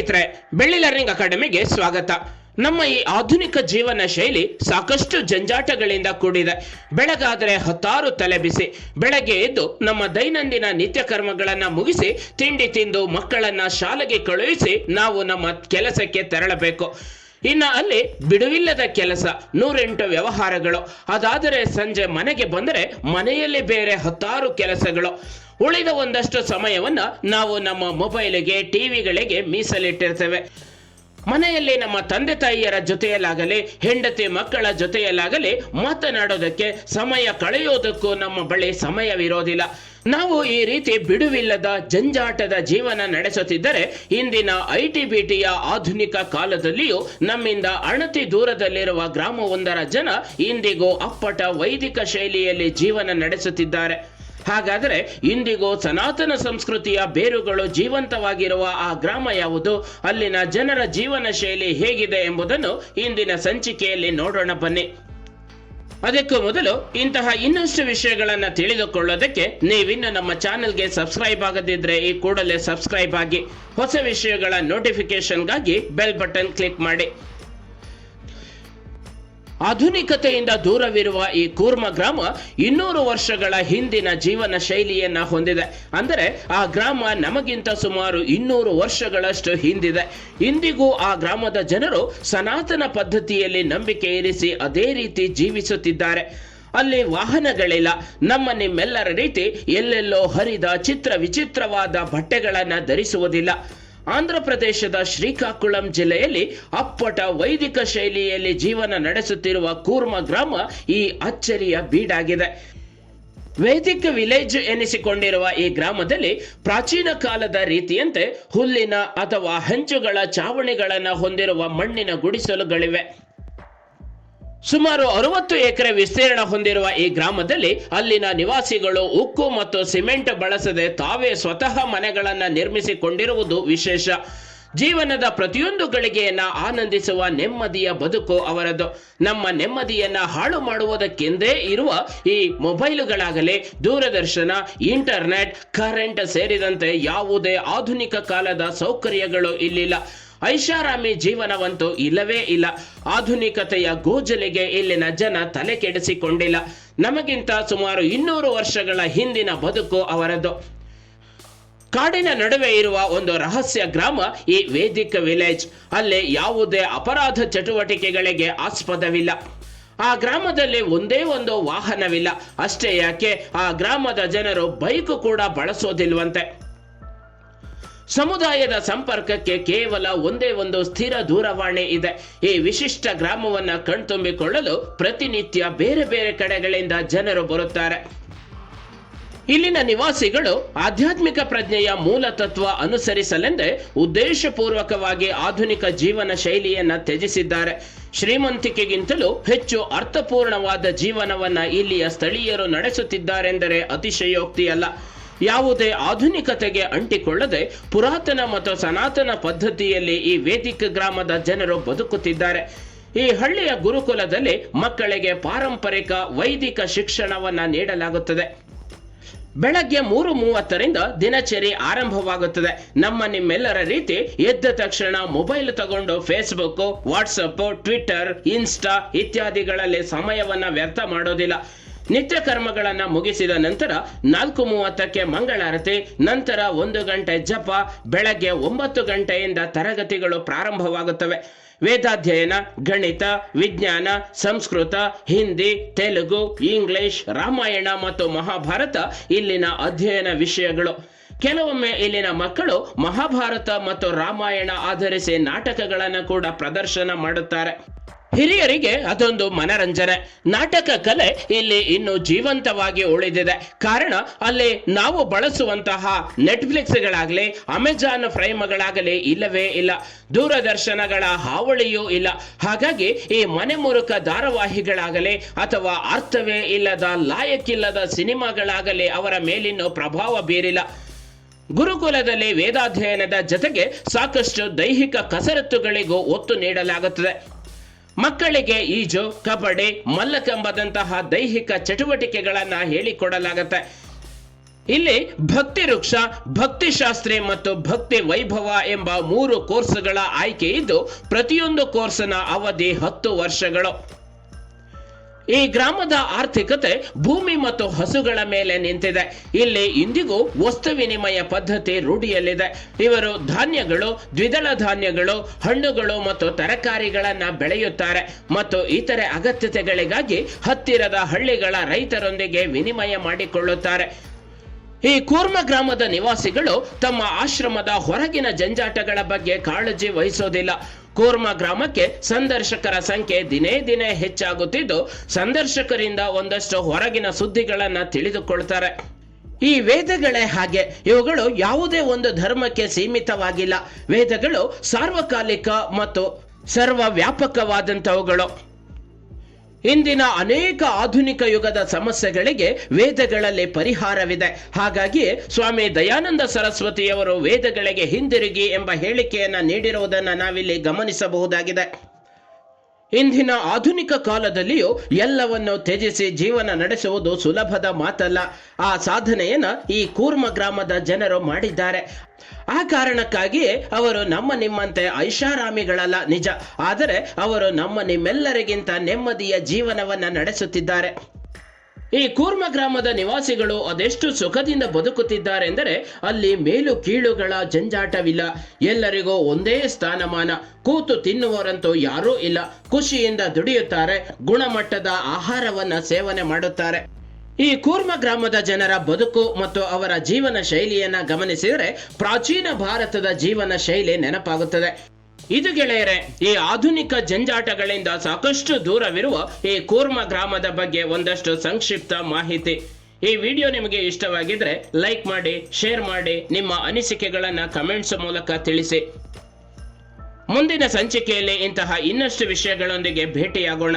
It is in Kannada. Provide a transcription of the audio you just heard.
ಸ್ನೇಹಿತರೆ, ಬೆಳ್ಳಿ ಲರ್ನಿಂಗ್ ಅಕಾಡೆಮಿಗೆ ಸ್ವಾಗತ. ನಮ್ಮ ಈ ಆಧುನಿಕ ಜೀವನ ಶೈಲಿ ಸಾಕಷ್ಟು ಜಂಜಾಟಗಳಿಂದ ಕೂಡಿದೆ. ಬೆಳಗಾದರೆ ಹತ್ತಾರು ತಲೆ ಬಿಸಿ. ಬೆಳಗ್ಗೆ ಎದ್ದು ನಮ್ಮ ದೈನಂದಿನ ನಿತ್ಯ ಕರ್ಮಗಳನ್ನು ಮುಗಿಸಿ, ತಿಂಡಿ ತಿಂದು ಮಕ್ಕಳನ್ನ ಶಾಲೆಗೆ ಕಳುಹಿಸಿ ನಾವು ನಮ್ಮ ಕೆಲಸಕ್ಕೆ ತೆರಳಬೇಕು. ಇನ್ನು ಅಲ್ಲಿ ಬಿಡುವಿಲ್ಲದ ಕೆಲಸ, ನೂರೆಂಟು ವ್ಯವಹಾರಗಳು. ಅದಾದರೆ ಸಂಜೆ ಮನೆಗೆ ಬಂದರೆ ಮನೆಯಲ್ಲಿ ಬೇರೆ ಹತ್ತಾರು ಕೆಲಸಗಳು. ಉಳಿದ ಒಂದಷ್ಟು ಸಮಯವನ್ನು ನಾವು ನಮ್ಮ ಮೊಬೈಲ್ಗೆ, ಟಿವಿಗಳಿಗೆ ಮೀಸಲಿಟ್ಟಿರ್ತೇವೆ. ಮನೆಯಲ್ಲಿ ನಮ್ಮ ತಂದೆ ತಾಯಿಯರ ಜೊತೆಯಲ್ಲಾಗಲಿ, ಹೆಂಡತಿ ಮಕ್ಕಳ ಜೊತೆಯಲ್ಲಾಗಲಿ ಮಾತನಾಡೋದಕ್ಕೆ ಸಮಯ ಕಳೆಯೋದಕ್ಕೂ ನಮ್ಮ ಬಳಿ ಸಮಯವಿರೋದಿಲ್ಲ. ನಾವು ಈ ರೀತಿ ಬಿಡುವಿಲ್ಲದ ಜಂಜಾಟದ ಜೀವನ ನಡೆಸುತ್ತಿದ್ದರೆ, ಇಂದಿನ ಐ ಟಿ ಬಿ ಟಿಯ ಆಧುನಿಕ ಕಾಲದಲ್ಲಿಯೂ ನಮ್ಮಿಂದ ಅಣತಿ ದೂರದಲ್ಲಿರುವ ಗ್ರಾಮವೊಂದರ ಜನ ಇಂದಿಗೂ ಅಪ್ಪಟ ವೈದಿಕ ಶೈಲಿಯಲ್ಲಿ ಜೀವನ ನಡೆಸುತ್ತಿದ್ದಾರೆ. ಹಾಗಾದರೆ ಇಂದಿಗೂ ಸನಾತನ ಸಂಸ್ಕೃತಿಯ ಬೇರುಗಳು ಜೀವಂತವಾಗಿರುವ ಆ ಗ್ರಾಮ ಯಾವುದು? ಅಲ್ಲಿನ ಜನರ ಜೀವನ ಶೈಲಿ ಹೇಗಿದೆ ಎಂಬುದನ್ನು ಇಂದಿನ ಸಂಚಿಕೆಯಲ್ಲಿ ನೋಡೋಣ ಬನ್ನಿ. ಅದಕ್ಕೂ ಮೊದಲು ಇಂತಹ ಇನ್ನಷ್ಟು ವಿಷಯಗಳನ್ನ ತಿಳಿದುಕೊಳ್ಳೋದಕ್ಕೆ ನೀವಿನ್ನು ನಮ್ಮ ಚಾನೆಲ್ಗೆ ಸಬ್ಸ್ಕ್ರೈಬ್ ಆಗದಿದ್ರೆ ಈ ಕೂಡಲೇ ಸಬ್ಸ್ಕ್ರೈಬ್ ಆಗಿ ಹೊಸ ವಿಷಯಗಳ ನೋಟಿಫಿಕೇಶನ್ಗಾಗಿ ಬೆಲ್ ಬಟನ್ ಕ್ಲಿಕ್ ಮಾಡಿ. ಆಧುನಿಕತೆಯಿಂದ ದೂರವಿರುವ ಈ ಕೂರ್ಮ ಗ್ರಾಮ ಇನ್ನೂರು ವರ್ಷಗಳ ಹಿಂದಿನ ಜೀವನ ಶೈಲಿಯನ್ನ ಹೊಂದಿದೆ. ಅಂದರೆ ಆ ಗ್ರಾಮ ನಮಗಿಂತ ಸುಮಾರು ಇನ್ನೂರು ವರ್ಷಗಳಷ್ಟು ಹಿಂದಿದೆ. ಇಂದಿಗೂ ಆ ಗ್ರಾಮದ ಜನರು ಸನಾತನ ಪದ್ಧತಿಯಲ್ಲಿ ನಂಬಿಕೆ ಇರಿಸಿ ಅದೇ ರೀತಿ ಜೀವಿಸುತ್ತಿದ್ದಾರೆ. ಅಲ್ಲಿ ವಾಹನಗಳಿಲ್ಲ. ನಮ್ಮ ನಿಮ್ಮೆಲ್ಲರ ರೀತಿ ಎಲ್ಲೆಲ್ಲೋ ಹರಿದ ಚಿತ್ರ ವಿಚಿತ್ರವಾದ ಬಟ್ಟೆಗಳನ್ನು ಧರಿಸುವುದಿಲ್ಲ. ಆಂಧ್ರ ಪ್ರದೇಶದ ಶ್ರೀಕಾಕುಳಂ ಜಿಲ್ಲೆಯಲ್ಲಿ ಅಪ್ಪಟ ವೈದಿಕ ಶೈಲಿಯಲ್ಲಿ ಜೀವನ ನಡೆಸುತ್ತಿರುವ ಕೂರ್ಮ ಗ್ರಾಮ ಈ ಅಚ್ಚರಿಯ ಬೀಡಾಗಿದೆ. ವೈದಿಕ ವಿಲೇಜ್ ಎನಿಸಿಕೊಂಡಿರುವ ಈ ಗ್ರಾಮದಲ್ಲಿ ಪ್ರಾಚೀನ ಕಾಲದ ರೀತಿಯಂತೆ ಹುಲ್ಲಿನ ಅಥವಾ ಹಂಚುಗಳ ಚಾವಣಿಗಳನ್ನು ಹೊಂದಿರುವ ಮಣ್ಣಿನ ಗುಡಿಸಲುಗಳಿವೆ. ಸುಮಾರು ಅರವತ್ತು ಎಕರೆ ವಿಸ್ತೀರ್ಣ ಹೊಂದಿರುವ ಈ ಗ್ರಾಮದಲ್ಲಿ ಅಲ್ಲಿನ ನಿವಾಸಿಗಳು ಉಕ್ಕು ಮತ್ತು ಸಿಮೆಂಟ್ ಬಳಸದೆ ತಾವೇ ಸ್ವತಃ ಮನೆಗಳನ್ನು ನಿರ್ಮಿಸಿಕೊಂಡಿರುವುದು ವಿಶೇಷ. ಜೀವನದ ಪ್ರತಿಯೊಂದು ಗಳಿಗೆಯನ್ನ ಆನಂದಿಸುವ ನೆಮ್ಮದಿಯ ಬದುಕು ಅವರದು. ನಮ್ಮ ನೆಮ್ಮದಿಯನ್ನ ಹಾಳು ಮಾಡುವುದಕ್ಕೆಂದೇ ಇರುವ ಈ ಮೊಬೈಲುಗಳಾಗಲಿ, ದೂರದರ್ಶನ, ಇಂಟರ್ನೆಟ್, ಕರೆಂಟ್ ಸೇರಿದಂತೆ ಯಾವುದೇ ಆಧುನಿಕ ಕಾಲದ ಸೌಕರ್ಯಗಳು ಇಲ್ಲಿಲ್ಲ. ಐಷಾರಾಮಿ ಜೀವನವಂತೂ ಇಲ್ಲವೇ ಇಲ್ಲ. ಆಧುನಿಕತೆಯ ಗೋಜಲಿಗೆ ಇಲ್ಲಿನ ಜನ ತಲೆ ಕೆಡಿಸಿಕೊಂಡಿಲ್ಲ. ನಮಗಿಂತ ಸುಮಾರು ಇನ್ನೂರು ವರ್ಷಗಳ ಹಿಂದಿನ ಬದುಕು ಅವರದು. ಕಾಡಿನ ನಡುವೆ ಇರುವ ಒಂದು ರಹಸ್ಯ ಗ್ರಾಮ ಈ ವೇದಿಕ ವಿಲೇಜ್. ಅಲ್ಲಿ ಯಾವುದೇ ಅಪರಾಧ ಚಟುವಟಿಕೆಗಳಿಗೆ ಆಸ್ಪದವಿಲ್ಲ. ಆ ಗ್ರಾಮದಲ್ಲಿ ಒಂದೇ ಒಂದು ವಾಹನವಿಲ್ಲ. ಅಷ್ಟೇ ಯಾಕೆ? ಆ ಗ್ರಾಮದ ಜನರು ಬೈಕ್ ಕೂಡ ಬಳಸೋದಿಲ್ವಂತೆ. ಸಮುದಾಯದ ಸಂಪರ್ಕಕ್ಕೆ ಕೇವಲ ಒಂದೇ ಒಂದು ಸ್ಥಿರ ದೂರವಾಣಿ ಇದೆ. ಈ ವಿಶಿಷ್ಟ ಗ್ರಾಮವನ್ನ ಕಣ್ತುಂಬಿಕೊಳ್ಳಲು ಪ್ರತಿನಿತ್ಯ ಬೇರೆ ಬೇರೆ ಕಡೆಗಳಿಂದ ಜನರು ಬರುತ್ತಾರೆ. ಇಲ್ಲಿನ ನಿವಾಸಿಗಳು ಆಧ್ಯಾತ್ಮಿಕ ಪ್ರಜ್ಞೆಯ ಮೂಲ ತತ್ವ ಅನುಸರಿಸಲೆಂದೇ ಉದ್ದೇಶಪೂರ್ವಕವಾಗಿ ಆಧುನಿಕ ಜೀವನ ಶೈಲಿಯನ್ನ ತ್ಯಜಿಸಿದ್ದಾರೆ. ಶ್ರೀಮಂತಿಕೆಗಿಂತಲೂ ಹೆಚ್ಚು ಅರ್ಥಪೂರ್ಣವಾದ ಜೀವನವನ್ನ ಇಲ್ಲಿಯ ಸ್ಥಳೀಯರು ನಡೆಸುತ್ತಿದ್ದಾರೆಂದರೆ ಅತಿಶಯೋಕ್ತಿಯಲ್ಲ. ಯಾವುದೇ ಆಧುನಿಕತೆಗೆ ಅಂಟಿಕೊಳ್ಳದೆ ಪುರಾತನ ಮತ್ತು ಸನಾತನ ಪದ್ಧತಿಯಲ್ಲಿ ಈ ವೇದಿಕ ಗ್ರಾಮದ ಜನರು ಬದುಕುತ್ತಿದ್ದಾರೆ. ಈ ಹಳ್ಳಿಯ ಗುರುಕುಲದಲ್ಲಿ ಮಕ್ಕಳಿಗೆ ಪಾರಂಪರಿಕ ವೈದಿಕ ಶಿಕ್ಷಣವನ್ನು ನೀಡಲಾಗುತ್ತದೆ. ಬೆಳಗ್ಗೆ ಮೂರು ಮೂವತ್ತರಿಂದ ದಿನಚರಿ ಆರಂಭವಾಗುತ್ತದೆ. ನಮ್ಮ ನಿಮ್ಮೆಲ್ಲರ ರೀತಿ ಎದ್ದ ತಕ್ಷಣ ಮೊಬೈಲ್ ತಗೊಂಡು ಫೇಸ್ಬುಕ್ ವಾಟ್ಸಪ್ ಟ್ವಿಟರ್ ಇನ್ಸ್ಟಾ ಇತ್ಯಾದಿಗಳಲ್ಲಿ ಸಮಯವನ್ನ ವ್ಯರ್ಥ ಮಾಡೋದಿಲ್ಲ. ನಿತ್ಯ ಕರ್ಮಗಳನ್ನು ಮುಗಿಸಿದ ನಂತರ ನಾಲ್ಕು ಮೂವತ್ತಕ್ಕೆ ಮಂಗಳಾರತಿ, ನಂತರ ಒಂದು ಗಂಟೆ ಜಪ, ಬೆಳಗ್ಗೆ ಒಂಬತ್ತು ಗಂಟೆಯಿಂದ ತರಗತಿಗಳು ಪ್ರಾರಂಭವಾಗುತ್ತವೆ. ವೇದಾಧ್ಯಯನ, ಗಣಿತ, ವಿಜ್ಞಾನ, ಸಂಸ್ಕೃತ, ಹಿಂದಿ, ತೆಲುಗು, ಇಂಗ್ಲಿಷ್, ರಾಮಾಯಣ ಮತ್ತು ಮಹಾಭಾರತ ಇಲ್ಲಿನ ಅಧ್ಯಯನ ವಿಷಯಗಳು. ಕೆಲವೊಮ್ಮೆ ಇಲ್ಲಿನ ಮಕ್ಕಳು ಮಹಾಭಾರತ ಮತ್ತು ರಾಮಾಯಣ ಆಧರಿಸಿ ನಾಟಕಗಳನ್ನು ಕೂಡ ಪ್ರದರ್ಶನ ಮಾಡುತ್ತಾರೆ. ಹಿರಿಯರಿಗೆ ಅದೊಂದು ಮನರಂಜನೆ. ನಾಟಕ ಕಲೆ ಇಲ್ಲಿ ಇನ್ನು ಜೀವಂತವಾಗಿ ಉಳಿದಿದೆ. ಕಾರಣ, ಅಲ್ಲಿ ನಾವು ಬಳಸುವಂತಹ ನೆಟ್ಫ್ಲಿಕ್ಸ್ಗಳಾಗಲಿ, ಅಮೆಜಾನ್ ಫ್ರೈಮ್ಗಳಾಗಲಿ ಇಲ್ಲವೇ ಇಲ್ಲ. ದೂರದರ್ಶನಗಳ ಹಾವಳಿಯೂ ಇಲ್ಲ. ಹಾಗಾಗಿ ಈ ಮನೆ ಮುರುಕ ಧಾರಾವಾಹಿಗಳಾಗಲಿ ಅಥವಾ ಅರ್ಥವೇ ಇಲ್ಲದ, ಲಾಯಕ್ಕಿಲ್ಲದ ಸಿನಿಮಾಗಳಾಗಲಿ ಅವರ ಮೇಲಿನ ಪ್ರಭಾವ ಬೀರಿಲ್ಲ. ಗುರುಕುಲದಲ್ಲಿ ವೇದಾಧ್ಯಯನದ ಜೊತೆಗೆ ಸಾಕಷ್ಟು ದೈಹಿಕ ಕಸರತ್ತುಗಳಿಗೂ ಒತ್ತು ನೀಡಲಾಗುತ್ತದೆ. ಮಕ್ಕಳಿಗೆ ಈಜು, ಕಬಡ್ಡಿ, ಮಲ್ಲಕಂಬದಂತಹ ದೈಹಿಕ ಚಟುವಟಿಕೆಗಳನ್ನ ಹೇಳಿಕೊಡಲಾಗುತ್ತೆ. ಇಲ್ಲಿ ಭಕ್ತಿ ವೃಕ್ಷ, ಭಕ್ತಿ ಶಾಸ್ತ್ರಿ ಮತ್ತು ಭಕ್ತಿ ವೈಭವ ಎಂಬ ಮೂರು ಕೋರ್ಸ್ಗಳ ಆಯ್ಕೆ ಇದ್ದು, ಪ್ರತಿಯೊಂದು ಕೋರ್ಸ್ನ ಅವಧಿ ಹತ್ತು ವರ್ಷಗಳು. ಈ ಗ್ರಾಮದ ಆರ್ಥಿಕತೆ ಭೂಮಿ ಮತ್ತು ಹಸುಗಳ ಮೇಲೆ ನಿಂತಿದೆ. ಇಲ್ಲಿ ಇಂದಿಗೂ ವಸ್ತು ವಿನಿಮಯ ಪದ್ಧತಿ ರೂಢಿಯಲ್ಲಿದೆ. ಇವರು ಧಾನ್ಯಗಳು, ದ್ವಿದಳ ಧಾನ್ಯಗಳು, ಹಣ್ಣುಗಳು ಮತ್ತು ತರಕಾರಿಗಳನ್ನ ಬೆಳೆಯುತ್ತಾರೆ ಮತ್ತು ಇತರೆ ಅಗತ್ಯತೆಗಳಿಗಾಗಿ ಹತ್ತಿರದ ಹಳ್ಳಿಗಳ ರೈತರೊಂದಿಗೆ ವಿನಿಮಯ ಮಾಡಿಕೊಳ್ಳುತ್ತಾರೆ. ಈ ಕೂರ್ಮ ಗ್ರಾಮದ ನಿವಾಸಿಗಳು ತಮ್ಮ ಆಶ್ರಮದ ಹೊರಗಿನ ಜಂಜಾಟಗಳ ಬಗ್ಗೆ ಕಾಳಜಿ ವಹಿಸೋದಿಲ್ಲ. ಕೂರ್ಮ ಗ್ರಾಮಕ್ಕೆ ಸಂದರ್ಶಕರ ಸಂಖ್ಯೆ ದಿನೇ ದಿನೇ ಹೆಚ್ಚಾಗುತ್ತಿದ್ದು, ಸಂದರ್ಶಕರಿಂದ ಒಂದಷ್ಟು ಹೊರಗಿನ ಸುದ್ದಿಗಳನ್ನ ತಿಳಿದುಕೊಳ್ತಾರೆ. ಈ ವೇದಗಳೇ ಹಾಗೆ. ಇವುಗಳು ಯಾವುದೇ ಒಂದು ಧರ್ಮಕ್ಕೆ ಸೀಮಿತವಾಗಿಲ್ಲ. ವೇದಗಳು ಸಾರ್ವಕಾಲಿಕ ಮತ್ತು ಸರ್ವ ವ್ಯಾಪಕವಾದಂಥವುಗಳು ಇಂದಿನ ಅನೇಕ ಆಧುನಿಕ ಯುಗದ ಸಮಸ್ಯೆಗಳಿಗೆ ವೇದಗಳಲ್ಲಿ ಪರಿಹಾರವಿದೆ. ಹಾಗಾಗಿ ಸ್ವಾಮಿ ದಯಾನಂದ ಸರಸ್ವತಿಯವರು ವೇದಗಳಿಗೆ ಹಿಂದಿರುಗಿ ಎಂಬ ಹೇಳಿಕೆಯನ್ನು ನೀಡಿರುವುದನ್ನು ನಾವಿಲ್ಲಿ ಗಮನಿಸಬಹುದಾಗಿದೆ. ಇಂದಿನ ಆಧುನಿಕ ಕಾಲದಲ್ಲಿಯೂ ಎಲ್ಲವನ್ನು ತ್ಯಜಿಸಿ ಜೀವನ ನಡೆಸುವುದು ಸುಲಭದ ಮಾತಲ್ಲ. ಆ ಸಾಧನೆಯನ್ನ ಈ ಕೂರ್ಮ ಗ್ರಾಮದ ಜನರು ಮಾಡಿದ್ದಾರೆ. ಆ ಕಾರಣಕ್ಕಾಗಿಯೇ ಅವರು ನಮ್ಮ ನಿಮ್ಮಂತೆ ಐಷಾರಾಮಿಗಳಲ್ಲ ನಿಜ. ಆದರೆ ಅವರು ನಮ್ಮ ನಿಮ್ಮೆಲ್ಲರಿಗಿಂತ ನೆಮ್ಮದಿಯ ಜೀವನವನ್ನ ನಡೆಸುತ್ತಿದ್ದಾರೆ. ಈ ಕೂರ್ಮ ಗ್ರಾಮದ ನಿವಾಸಿಗಳು ಅದೆಷ್ಟು ಸುಖದಿಂದ ಬದುಕುತ್ತಿದ್ದಾರೆಂದರೆ ಅಲ್ಲಿ ಮೇಲು ಕೀಳುಗಳ ಜಂಜಾಟವಿಲ್ಲ. ಎಲ್ಲರಿಗೂ ಒಂದೇ ಸ್ಥಾನಮಾನ. ಕೂತು ತಿನ್ನುವರಂತೂ ಯಾರೂ ಇಲ್ಲ. ಖುಷಿಯಿಂದ ದುಡಿಯುತ್ತಾರೆ. ಗುಣಮಟ್ಟದ ಆಹಾರವನ್ನ ಸೇವನೆ ಮಾಡುತ್ತಾರೆ. ಈ ಕೂರ್ಮ ಗ್ರಾಮದ ಜನರ ಬದುಕು ಮತ್ತು ಅವರ ಜೀವನ ಶೈಲಿಯನ್ನ ಗಮನಿಸಿದರೆ ಪ್ರಾಚೀನ ಭಾರತದ ಜೀವನ ಶೈಲಿ ನೆನಪಾಗುತ್ತದೆ. ಇದು ಗೆಳೆಯರೆ, ಈ ಆಧುನಿಕ ಜಂಜಾಟಗಳಿಂದ ಸಾಕಷ್ಟು ದೂರವಿರುವ ಈ ಕೂರ್ಮ ಗ್ರಾಮದ ಬಗ್ಗೆ ಒಂದಷ್ಟು ಸಂಕ್ಷಿಪ್ತ ಮಾಹಿತಿ. ಈ ವಿಡಿಯೋ ನಿಮಗೆ ಇಷ್ಟವಾಗಿದ್ರೆ ಲೈಕ್ ಮಾಡಿ, ಶೇರ್ ಮಾಡಿ, ನಿಮ್ಮ ಅನಿಸಿಕೆಗಳನ್ನು ಕಮೆಂಟ್ಸ್ ಮೂಲಕ ತಿಳಿಸಿ. ಮುಂದಿನ ಸಂಚಿಕೆಯಲ್ಲಿ ಇಂತಹ ಇನ್ನಷ್ಟು ವಿಷಯಗಳೊಂದಿಗೆ ಭೇಟಿಯಾಗೋಣ.